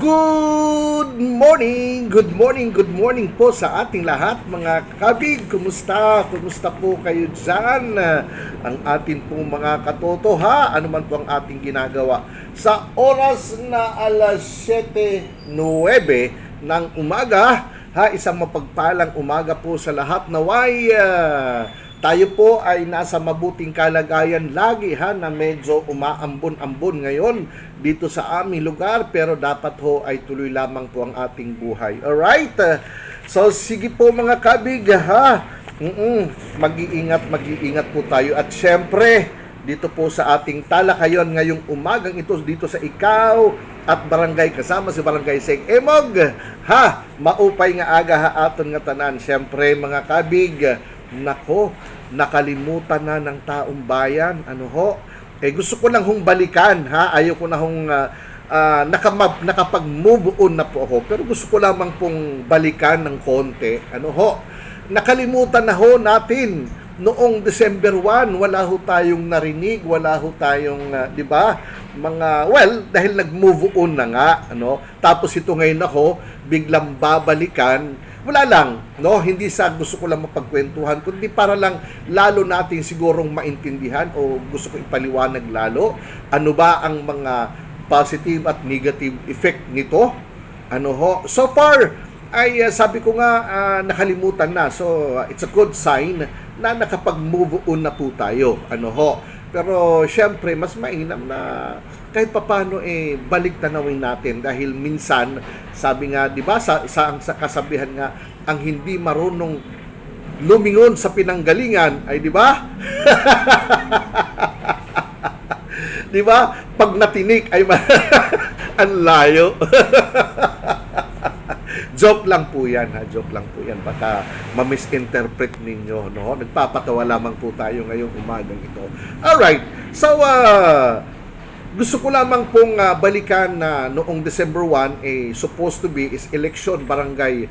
Good morning, good morning, good morning po sa ating lahat mga kabig. Kumusta? Kumusta po kayo dyan? Ang ating pong mga katoto ha? Ano man po ang ating ginagawa. Sa oras na alas 7.09 ng umaga, ha? Isang mapagpalang umaga po sa lahat. Naway, ah, tayo po ay nasa mabuting kalagayan lagi ha na medyo umaambon-ambon ngayon dito sa aming lugar pero dapat ho ay tuloy lamang po ang ating buhay. Alright? So sige po mga kabig ha. Mm-mm. Mag-iingat, mag-iingat po tayo at syempre dito po sa ating talakayon ngayong umagang ito dito sa ikaw at barangay kasama si barangay Seng Emog ha maupay nga aga ha aton nga tanan syempre mga kabig nako nakalimutan na ng taong bayan ano ho eh gusto ko lang hong balikan ha? Ayaw ko na hong uh, uh, nakamab, nakapag-move on na po ako. Pero gusto ko lamang pong balikan ng konti. Ano ho? Nakalimutan na ho natin. Noong December 1 wala ho tayong narinig wala ho tayong uh, 'di ba? Mga well dahil nag-move on na nga ano? Tapos ito ngayon ako biglang babalikan wala lang no? Hindi sa gusto ko lang mapagkwentuhan kundi para lang lalo natin sigurong maintindihan o gusto ko ipaliwanag lalo ano ba ang mga positive at negative effect nito? Ano ho? So far ay uh, sabi ko nga uh, nakalimutan na. So uh, it's a good sign na nakapag-move on na po tayo. Ano ho? Pero syempre mas mainam na kahit papano eh balik tanawin natin dahil minsan sabi nga 'di ba sa, sa sa kasabihan nga ang hindi marunong lumingon sa pinanggalingan ay 'di ba? 'Di ba? Pag natinik ay ang layo. joke lang po yan, ha? Joke lang po yan. Baka ma-misinterpret ninyo, no? Nagpapatawa lamang po tayo ngayong umagang ito. Alright. So, uh, gusto ko lamang pong uh, balikan na noong December 1, eh, supposed to be is election barangay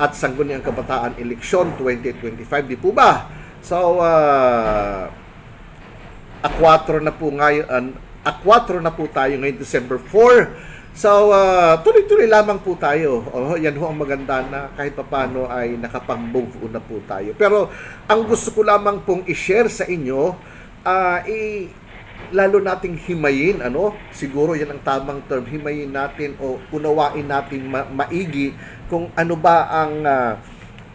at Sangguniang Kabataan election 2025. Di po ba? So, uh, A4 na po ngayon, uh, A4 na po tayo ngayon December 4. So, uh, tuloy-tuloy lamang po tayo. Oh, yan ho ang maganda na kahit papano ay nakapag-move on na po tayo. Pero, ang gusto ko lamang pong i-share sa inyo, uh, i- lalo nating himayin, ano? Siguro yan ang tamang term, himayin natin o unawain natin ma- maigi kung ano ba ang uh,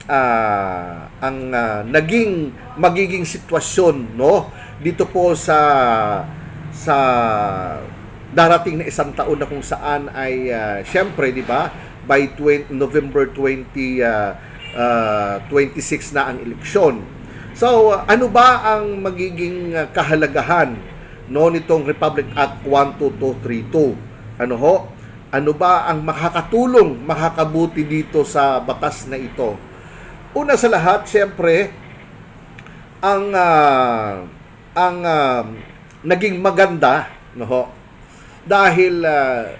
uh, ang uh, naging magiging sitwasyon, no? Dito po sa sa darating na isang taon na kung saan ay uh, syempre, 'di ba? By 20, November 20 uh, uh, 26 na ang eleksyon. So, uh, ano ba ang magiging uh, kahalagahan no nitong Republic Act 12232? Ano ho? Ano ba ang makakatulong, makakabuti dito sa batas na ito? Una sa lahat, syempre, ang uh, ang uh, naging maganda, no ho, dahil uh,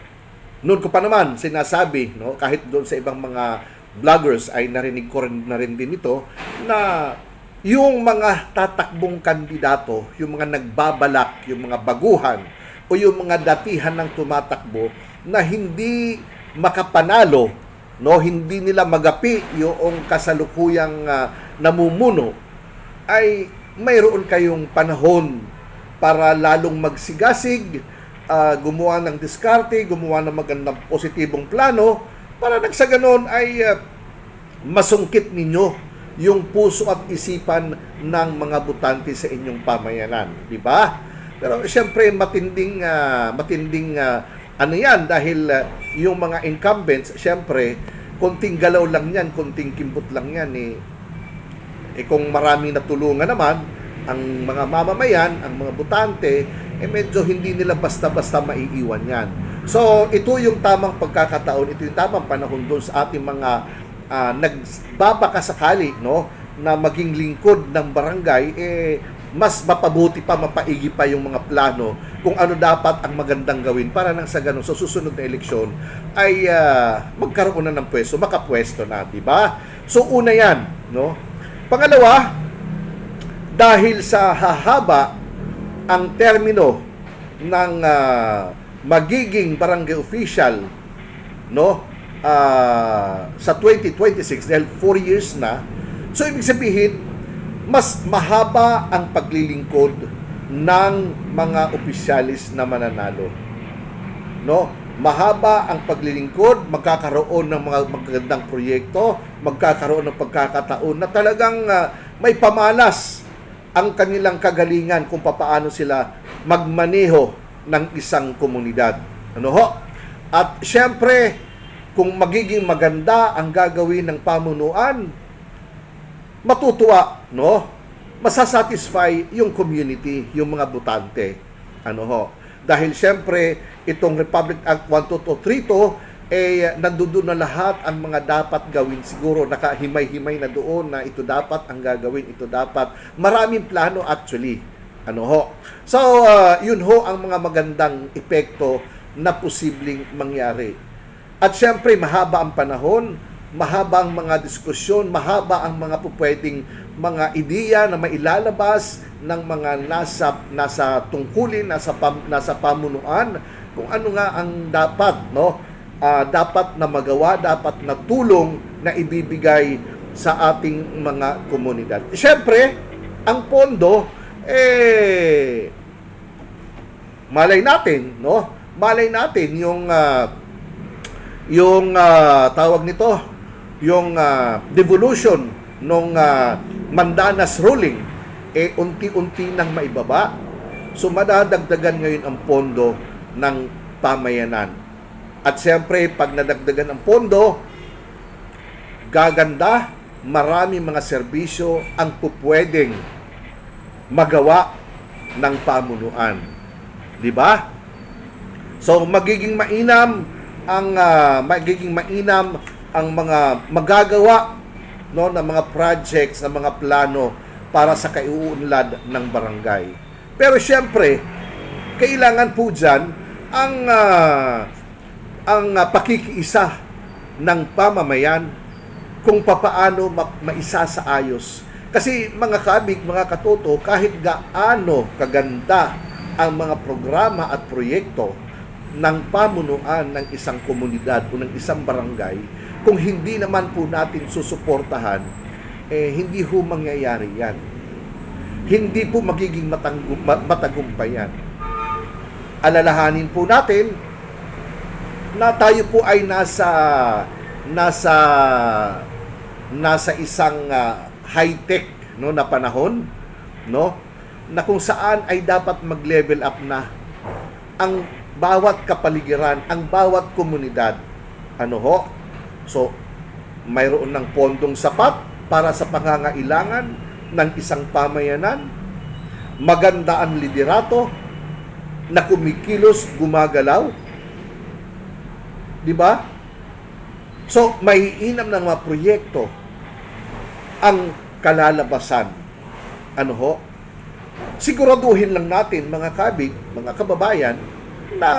noon ko pa naman sinasabi no kahit doon sa ibang mga vloggers ay narinig ko rin na rin din ito na yung mga tatakbong kandidato, yung mga nagbabalak, yung mga baguhan o yung mga datihan ng tumatakbo na hindi makapanalo, no, hindi nila magapi yung kasalukuyang uh, namumuno ay mayroon kayong panahon para lalong magsigasig, uh, gumawa ng diskarte, gumawa ng magandang positibong plano para nang sa ay uh, masungkit ninyo yung puso at isipan ng mga butante sa inyong pamayanan, di ba? Pero siyempre matinding uh, matinding uh, ano 'yan dahil uh, yung mga incumbents siyempre konting galaw lang 'yan, konting kimbot lang 'yan eh. Eh kung maraming natulungan naman ang mga mamamayan, ang mga butante, eh medyo hindi nila basta-basta maiiwan yan. So, ito yung tamang pagkakataon, ito yung tamang panahon doon sa ating mga uh, nagbabakasakali, no, na maging lingkod ng barangay, eh, mas mapabuti pa, mapaigi pa yung mga plano kung ano dapat ang magandang gawin para nang sa ganun, sa susunod na eleksyon, ay uh, magkaroon na ng pwesto, makapwesto na, di ba? So, una yan, no? Pangalawa, dahil sa hahaba ang termino ng uh, magiging barangay official no ah, sa 2026 dahil 4 years na so ibig sabihin mas mahaba ang paglilingkod ng mga opisyalis na mananalo. No? Mahaba ang paglilingkod magkakaroon ng mga magagandang proyekto magkakaroon ng pagkakataon na talagang ah, may pamalas ang kanilang kagalingan kung papaano sila magmaneho ng isang komunidad. Ano ho? At syempre kung magiging maganda ang gagawin ng pamunuan matutuwa no? Masasatisfy yung community yung mga butante. Ano ho? Dahil syempre itong Republic Act 12232 eh nandoon na lahat ang mga dapat gawin. Siguro nakahimay-himay na doon na ito dapat ang gagawin ito dapat. Maraming plano actually. Ano ho? So uh, yun ho ang mga magandang epekto na posibleng mangyari at syempre mahaba ang panahon mahaba ang mga diskusyon mahaba ang mga pupwedeng mga ideya na mailalabas ng mga nasa nasa tungkulin nasa pam, nasa pamunuan kung ano nga ang dapat no? Ah, dapat na magawa dapat na tulong na ibibigay sa ating mga komunidad. Syempre ang pondo eh malay natin no? Malay natin yung ah, yung ah, tawag nito yung ah, devolution nung ah, Mandanas ruling eh unti-unti nang maibaba. So madadagdagan ngayon ang pondo ng pamayanan. At siyempre pag nadagdagan ang pondo gaganda marami mga serbisyo ang pupwedeng magawa ng pamunuan. Di ba? So magiging mainam ang ah, magiging mainam ang mga magagawa no ng mga projects, ng mga plano para sa kaiuunlad ng barangay. Pero siyempre, kailangan po diyan ang ah, ang ah, pakikiisa ng pamamayan kung papaano ma- maisa sa ayos. Kasi mga kabig, mga katoto, kahit gaano kaganda ang mga programa at proyekto ng pamunuan ng isang komunidad o ng isang barangay, kung hindi naman po natin susuportahan, eh, hindi ho mangyayari yan. Hindi po magiging matanggu- ma- matagumpay yan. Alalahanin po natin na tayo po ay nasa nasa nasa isang ah, high-tech no na panahon no na kung saan ay dapat mag-level up na ang bawat kapaligiran, ang bawat komunidad. Ano ho? So, mayroon ng pondong sapat para sa pangangailangan ng isang pamayanan. Maganda ang liderato na kumikilos, gumagalaw. Di ba? So, may inam ng mga proyekto ang kalalabasan. Ano ho? Siguraduhin lang natin, mga kabig, mga kababayan, na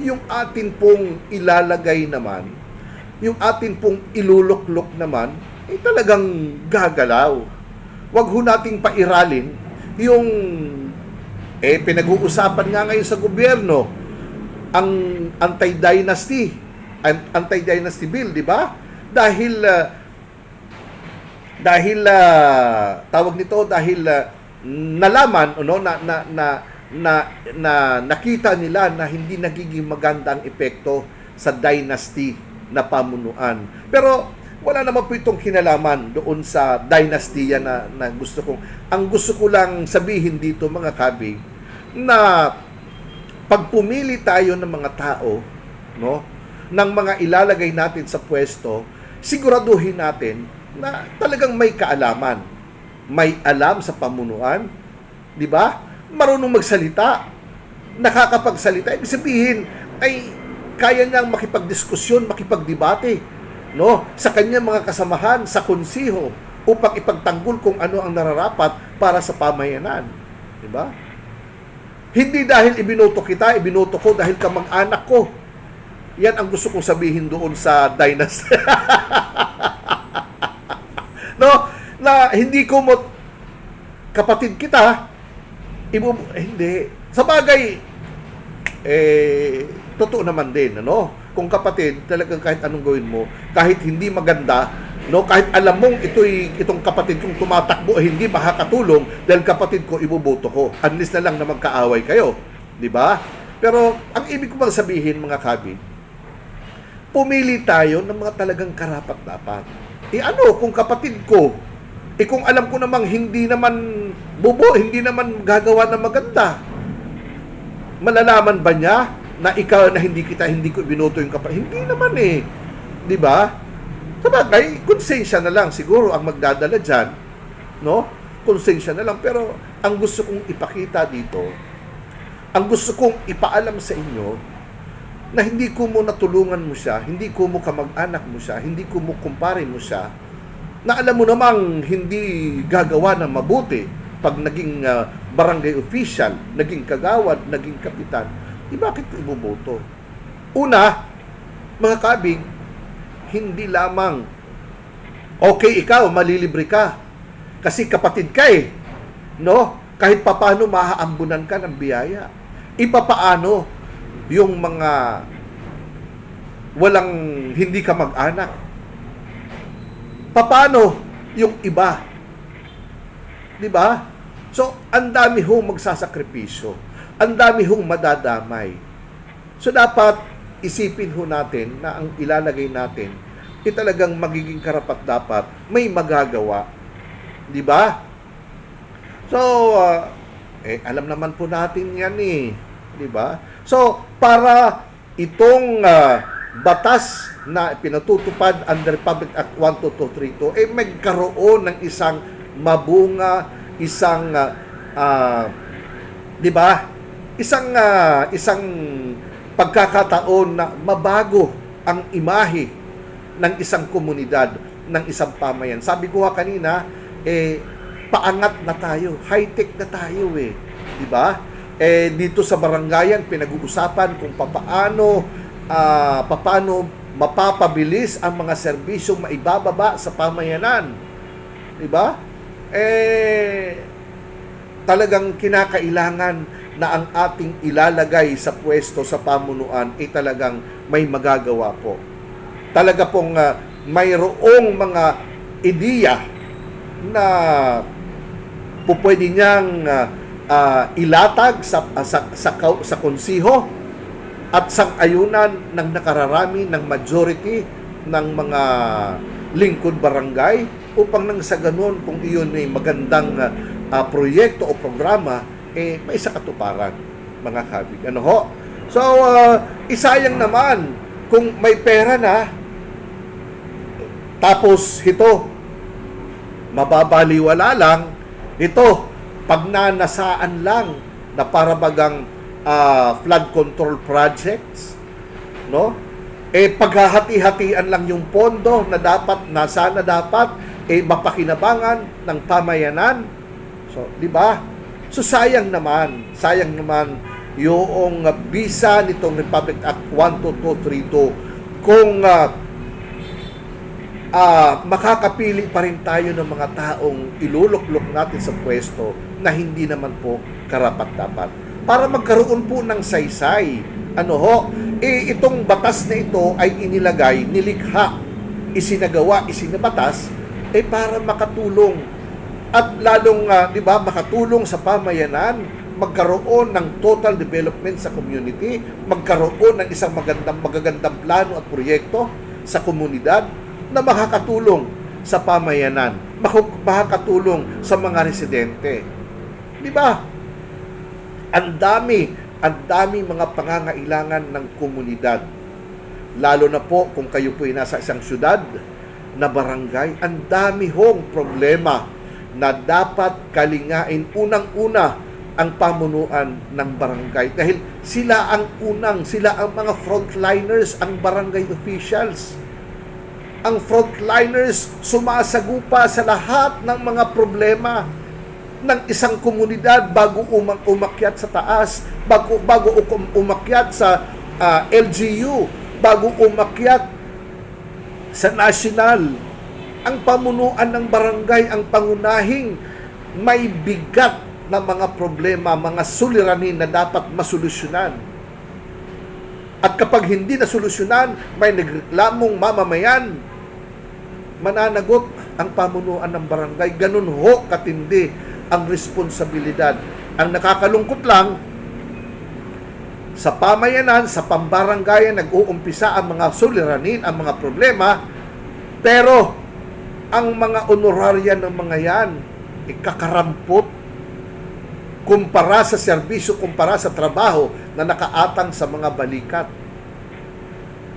yung atin pong ilalagay naman, yung atin pong iluluklok naman, ay talagang gagalaw. Huwag ho nating pairalin yung eh pinag-uusapan nga ngayon sa gobyerno ang anti-dynasty an- anti-dynasty bill, di ba? Dahil ah, dahil ah, tawag nito dahil ah, nalaman ano na na na na, na nakita nila na hindi nagiging maganda ang epekto sa dynasty na pamunuan. Pero wala naman po itong kinalaman doon sa dynastiya na, na gusto kong ang gusto ko lang sabihin dito mga kabig na pag pumili tayo ng mga tao no ng mga ilalagay natin sa pwesto siguraduhin natin na talagang may kaalaman may alam sa pamunuan di ba marunong magsalita nakakapagsalita ibig sabihin ay kaya niyang makipagdiskusyon makipagdebate no sa kanyang mga kasamahan sa konsiho upang ipagtanggol kung ano ang nararapat para sa pamayanan di ba hindi dahil ibinoto kita, ibinoto ko dahil kamag-anak ko. Yan ang gusto kong sabihin doon sa dynasty. no? Na hindi ko mo kapatid kita, ibu eh, hindi. Sa bagay, eh, totoo naman din, ano? kung kapatid, talagang kahit anong gawin mo, kahit hindi maganda, no, kahit alam mong ito'y itong kapatid kong tumatakbo ay hindi makakatulong dahil kapatid ko iboboto ko. Unless na lang na magkaaway kayo, 'di ba? Pero ang ibig ko bang sabihin mga kabi, pumili tayo ng mga talagang karapat dapat. E ano kung kapatid ko, eh kung alam ko namang hindi naman bubo, hindi naman gagawa ng maganda, malalaman ba niya na ikaw na hindi kita hindi ko binoto yung kapatid? Hindi naman eh. 'Di ba? Sabagay, konsensya na lang siguro ang magdadala diyan, no? Konsensya na lang pero ang gusto kong ipakita dito, ang gusto kong ipaalam sa inyo na hindi ko mo natulungan mo siya, hindi ko mo kamag-anak mo siya, hindi ko mo kumpare mo siya, na alam mo namang hindi gagawa ng mabuti pag naging ah, barangay official, naging kagawad, naging kapitan, di bakit ko iboboto? Una, mga kabig, hindi lamang okay ikaw, malilibre ka. Kasi kapatid ka eh. No? Kahit papaano maaambunan ka ng biyaya. Ipapaano yung mga walang hindi ka mag-anak. Paano yung iba? 'Di ba? So, ang dami hong magsasakripisyo. Ang dami hong madadamay. So, dapat isipin ho natin na ang ilalagay natin ay talagang magiging karapat dapat may magagawa. 'Di ba? So, uh, eh, alam naman po natin yan eh. 'Di ba? So, para itong uh, batas na pinatutupad under Republic Act 12232 eh magkaroon ng isang mabunga, isang uh, uh, 'di ba? Isang uh, isang pagkakataon na mabago ang imahe ng isang komunidad, ng isang pamayan. Sabi ko nga kanina, eh paangat na tayo, high-tech na tayo eh, 'di ba? Eh dito sa barangayan pinag-uusapan kung papaano ah papaano mapapabilis ang mga serbisyong maibababa sa pamayanan. 'Di ba? Eh talagang kinakailangan na ang ating ilalagay sa pwesto sa pamunuan ay talagang may magagawa po. Talaga pong uh, mayroong mga ideya na po pwede niyang uh, uh, ilatag sa, uh, sa, sa, sa, sa konsiho at sang-ayunan ng nakararami ng majority ng mga lingkod barangay upang nang sa ganun kung iyon ay magandang uh, proyekto o programa eh may sa katuparan mga kabig. Ano ho? So uh, isayang naman kung may pera na tapos ito mababaliwala lang ito pagnanasaan lang na para bagang ah, flood control projects no? Eh paghahati-hatian lang yung pondo na dapat na sana dapat eh mapakinabangan ng pamayanan. So di ba? So sayang naman sayang naman yung uh, visa nitong Republic Act 12232 kung ah, ah, makakapili pa rin tayo ng mga taong iluluklok natin sa pwesto na hindi naman po karapat-dapat. Para magkaroon po ng saysay. Ano ho? Eh, itong batas na ito ay inilagay, nilikha, isinagawa, isinabatas, eh para makatulong at lalong, ah, di ba, makatulong sa pamayanan, magkaroon ng total development sa community, magkaroon ng isang magandang magagandang plano at proyekto sa komunidad na makakatulong sa pamayanan, makakatulong sa mga residente. Di ba? Ang dami, ang dami mga pangangailangan ng komunidad. Lalo na po kung kayo po ay nasa isang syudad na barangay, ang dami hong problema na dapat kalingain unang-una ang pamunuan ng barangay. Dahil sila ang unang, sila ang mga frontliners, ang barangay officials. Ang frontliners sumasagupa sa lahat ng mga problema ng isang komunidad bago umang umakyat sa taas, bago bago um- umakyat sa ah, LGU, bago umakyat sa national. Ang pamunuan ng barangay ang pangunahing may bigat na mga problema, mga suliranin na dapat masolusyonan. At kapag hindi na solusyonan, may nagreklamong mamamayan, mananagot ang pamunuan ng barangay. Ganun ho katindi ang responsibilidad. Ang nakakalungkot lang, sa pamayanan, sa pambaranggayan, nag-uumpisa ang mga suliranin, ang mga problema, pero ang mga honorarya ng mga yan, ikakarampot kumpara sa serbisyo, kumpara sa trabaho na nakaatang sa mga balikat.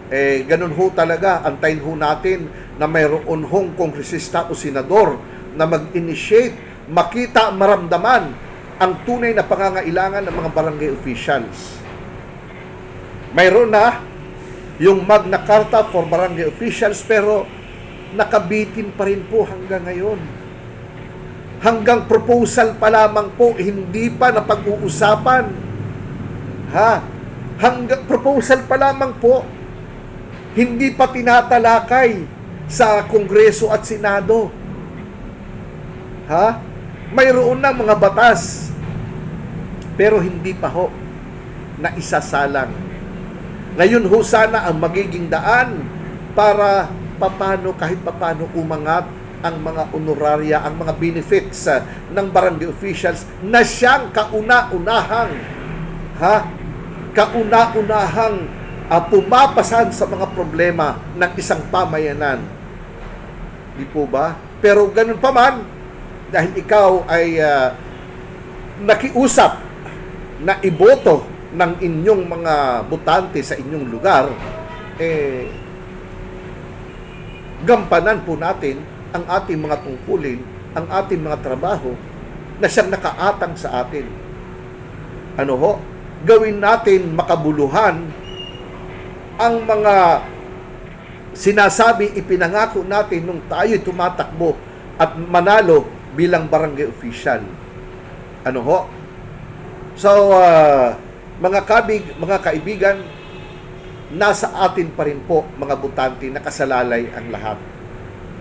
Eh, ganun ho talaga, antayin ho natin na mayroon hong kongresista o senador na mag-initiate, makita, maramdaman ang tunay na pangangailangan ng mga barangay officials. Mayroon na yung Magna Carta for barangay officials pero nakabitin pa rin po hanggang ngayon. Hanggang proposal pa lamang po, hindi pa napag-uusapan. Ha? Hanggang proposal pa lamang po, hindi pa tinatalakay sa Kongreso at Senado. Ha? Mayroon na mga batas, pero hindi pa ho na isasalang. Ngayon ho sana ang magiging daan para papano kahit papano umangat ang mga honoraria, ang mga benefits ah, ng barangay officials na siyang kauna-unahang ha? Kauna-unahang ah, pumapasan sa mga problema ng isang pamayanan. Di po ba? Pero ganun pa man, dahil ikaw ay ah, nakiusap na iboto ng inyong mga butante sa inyong lugar, eh, gampanan po natin ang ating mga tungkulin, ang ating mga trabaho na siyang nakaatang sa atin. Ano ho? Gawin natin makabuluhan ang mga sinasabi, ipinangako natin nung tayo tumatakbo at manalo bilang barangay official. Ano ho? So, ah, mga kabig, mga kaibigan, nasa atin pa rin po, mga butante, nakasalalay ang lahat.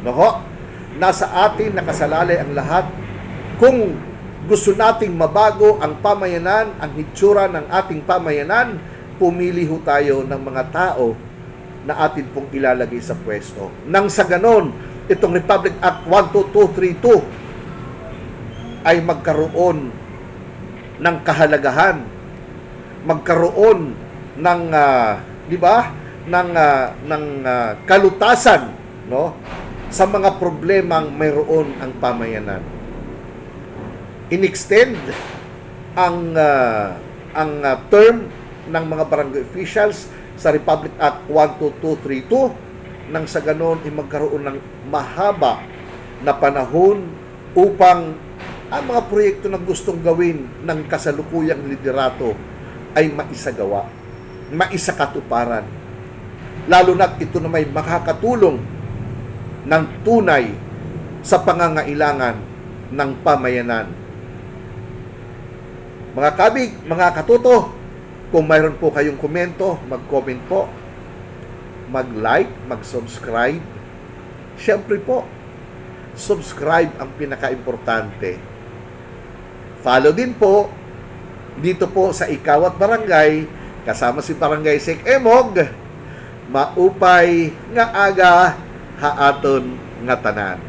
No ho? Nasa atin nakasalalay ang lahat. Kung gusto nating mabago ang pamayanan, ang hitsura ng ating pamayanan, pumili ho tayo ng mga tao na atin pong ilalagay sa pwesto. Nang sa ganon, itong Republic Act 12232 ay magkaroon ng kahalagahan, magkaroon ng ah, 'di ba? ng ah, ng ah, kalutasan, no? sa mga problemang mayroon ang pamayanan. Inextend ang ah, ang ah, term ng mga barangay officials sa Republic Act 12232 nang sa ganon ay magkaroon ng mahaba na panahon upang ang mga proyekto na gustong gawin ng kasalukuyang liderato ay maisagawa, maisakatuparan. Lalo na't ito na may makakatulong ng tunay sa pangangailangan ng pamayanan. Mga kabig, mga katuto, kung mayroon po kayong komento, mag-comment po, mag-like, mag-subscribe. Siyempre po, subscribe ang pinaka-importante. Follow din po dito po sa Ikawat Barangay kasama si Barangay Sek Emog maupay nga aga haaton nga tanan.